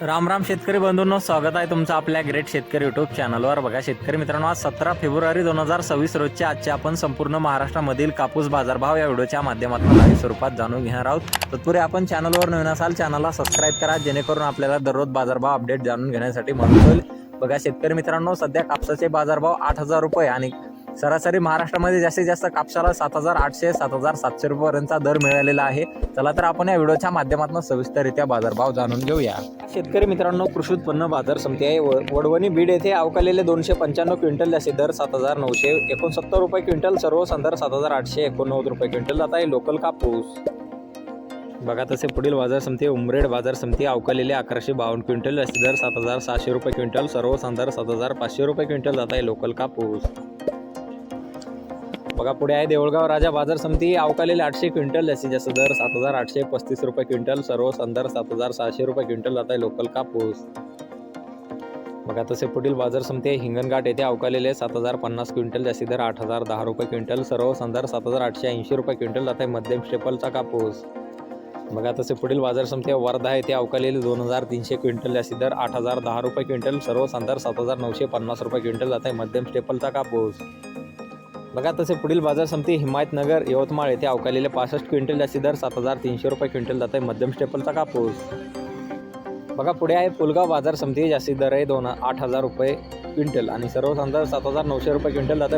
राम राम शेतकरी बंधूंनो स्वागत आहे तुमचं आपल्या ग्रेट शेतकरी युट्यूब चॅनलवर बघा शेतकरी मित्रांनो आज सतरा फेब्रुवारी दोन हजार सव्वीस रोजच्या आजच्या आपण संपूर्ण महाराष्ट्रामधील कापूस बाजारभाव या व्हिडिओच्या माध्यमातून लाईव्ह स्वरूपात जाणून घेणार आहोत. तत्पूर्वी आपण चॅनलवर नवीन असाल चॅनलला सबस्क्राईब करा जेणेकरून आपल्याला दररोज बाजारभाव अपडेट जाणून घेण्यासाठी मदत होईल. बघा शेतकरी मित्रांनो सध्या कापसाचे बाजारभाव आठ हजार रुपये आणि सरासरी महाराष्ट्रामध्ये जास्तीत जास्त कापसाला सात हजार आठशे सात हजार सातशे रुपयापर्यंतचा दर मिळालेला आहे. चला तर आपण या व्हिडिओच्या माध्यमातून सविस्तररित्या बाजारभाव जाणून घेऊया. शेतकरी मित्रांनो कृषी उत्पन्न बाजार समिती आहे. व- वडवणी बीड येथे अवकालेले दोनशे पंच्याण्णव क्विंटल जास्तीत दर सात हजार नऊशे एकोणसत्तर रुपये क्विंटल सर्व संदर सात हजार आठशे एकोणनव्वद रुपये क्विंटल जात आहे. लोकल कापूस. बघा तसे पुढील बाजार समिती उमरेड बाजार समिती अवकालेले अकराशे बावन्न क्विंटल जास्तीत दर सात हजार सहाशे रुपये क्विंटल सर्व संदर सात हजार पाचशे रुपये क्विंटल जात आहे. लोकल कापूस. बघा पुढे आहे देऊळगाव राजा बाजार समिती. अवकालेले आठशे क्विंटल जास्तीत जास्त दर सात हजार आठशे पस्तीस रुपये क्विंटल सर्व संदर सात हजार सहाशे रुपये क्विंटल जात आहे लोकल कापूस. बघा तसे पुढील बाजार समिती आहे. हिंगणघाट येथे अवकालेले सात हजार पन्नास क्विंटल जास्तीत दर आठ हजार दहा रुपये क्विंटल सर्व संदर सात हजार आठशे ऐंशी रुपये क्विंटल जात आहे मध्यम स्टेपलचा कापूस. बघा तसे पुढील बाजार समिती आहे. वर्धा येथे अवकालेले दोन हजार तीनशे क्विंटल जास्तीत दर आठ हजार दहा रुपये क्विंटल सर्व संदर सात हजार नऊशे पन्नास रुपये क्विंटल जात आहे मध्यम स्टेपलचा कापूस. बघा तसे पुढील बाजार समिती हिमायतनगर यवतमाळ येथे अवकालेले पासष्ट क्विंटल जास्ती दर सात हजार तीनशे रुपये क्विंटल जात आहे मध्यम स्टेपलचा कापूस. बघा पुढे आहे पुलगाव बाजार समिती जास्ती दर आहे दोन आठ हजार रुपये क्विंटल आणि सर्व सात हजार नऊशे रुपये क्विंटल जात आहे